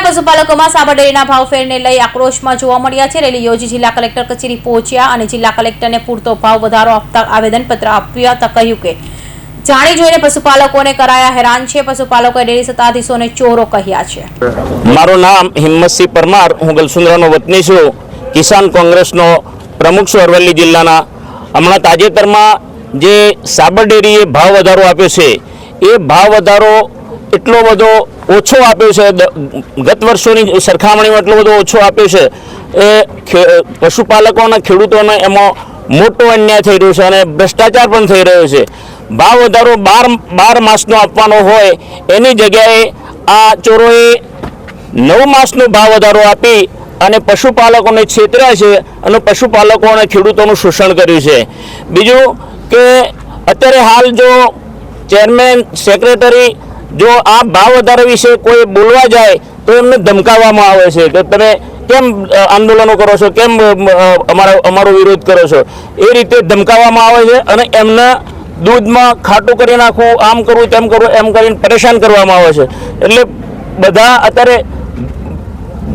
જિલ્લાના પશુપાલકોમાં ડેરીના ભાવફેરને લઈ આક્રોશમાં જોવા મળ્યા છે. રેલી યોજી જિલ્લા કલેક્ટર કચેરી પહોંચ્યા અને જિલ્લા કલેક્ટરને પૂરતો ભાવ વધારો આપતા આવેદનપત્ર આપ્યા હતા. કહ્યું કે જાણી જોઈને પશુપાલકોને કરાયા હેરાન છે. પશુપાલકોએ ડેરી સત્તાધીશોને ચોરો કહ્યા છે. મારું નામ હિંમતસિંહ પરમાર. હું ગલસુંદરાનો વતની છું. કિસાન કોંગ્રેસનો પ્રમુખ છું અરવલ્લી જિલ્લાના. હમણાં તાજેતરમાં જે સાબર ડેરીએ ભાવ વધારો આપ્યો છે, એ ભાવ વધારો એટલો બધો ઓછો આપ્યો છે ગત વર્ષોની સરખામણીમાં એટલો બધો ઓછો આપ્યો છે. એ પશુપાલકોના ખેડૂતોને એમાં મોટો અન્યાય થઈ રહ્યો છે અને ભ્રષ્ટાચાર પણ થઈ રહ્યો છે. ભાવ વધારો બાર બાર માસનો આપવાનો હોય, એની જગ્યાએ આ ચોરોએ નવ માસનો ભાવ વધારો આપી અને પશુપાલકોને છેતર્યા છે અને પશુપાલકો અને ખેડૂતોનું શોષણ કર્યું છે. બીજું કે અત્યારે હાલ જો ચેરમેન, સેક્રેટરી જો આ ભાવ વધારા વિશે કોઈ બોલવા જાય, તો એમને ધમકાવવામાં આવે છે. કે તમે કેમ આંદોલનો કરો છો? કેમ અમારો અમારો વિરોધ કરો છો? એ રીતે ધમકાવવામાં આવે છે અને એમના દૂધમાં ખાટું કરી નાખવું, આમ કરવું, તેમ કરવું, એમ કરીને પરેશાન કરવામાં આવે છે. એટલે બધા અત્યારે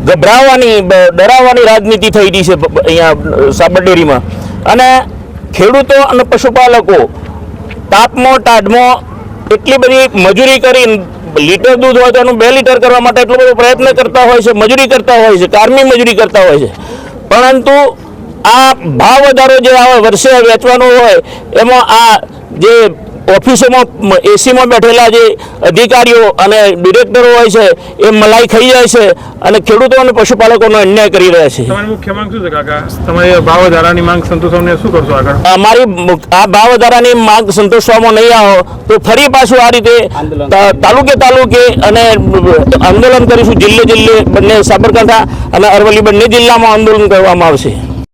ગભરાવાની ડરાવવાની રાજનીતિ થઈ રહી છે અહીંયા સાબરડેરીમાં. અને ખેડૂતો અને પશુપાલકો, તાપમાં, ટાઢમાં એટલી બધી મજૂરી કરી, લીટર દૂધ હોય તો એનું બે લીટર કરવા માટે એટલો બધો પ્રયત્ન કરતા હોય છે, મજૂરી કરતા હોય છે, કારની મજૂરી કરતા હોય છે. પરંતુ આ ભાવ વધારો જે આવે, વર્ષે વેચવાનો હોય, એમાં આ જે ઓફિસોમાં એસીમાં બેઠેલા જે અધિકારીઓ અને ડિરેક્ટરો હોય છે એ મલાઈ ખાઈ જાય છે અને ખેડૂતો અને પશુપાલકોનો અન્યાય કરી રહ્યા છે. તમારી મુખ્ય માંગ શું છે કાકા? તમારી ભાવ વધારાની માંગ સંતોષવાને શું કરશો આગળ? અમારી આ ભાવ વધારાની માંગ સંતોષવામાં નહીં આવો તો ફરી પાછું આ રીતે તાલુકે તાલુકે અને આંદોલન કરીશું. જિલ્લે જિલ્લે બંને સાબરકાંઠા અને અરવલ્લી બંને જિલ્લામાં આંદોલન કરવામાં આવશે.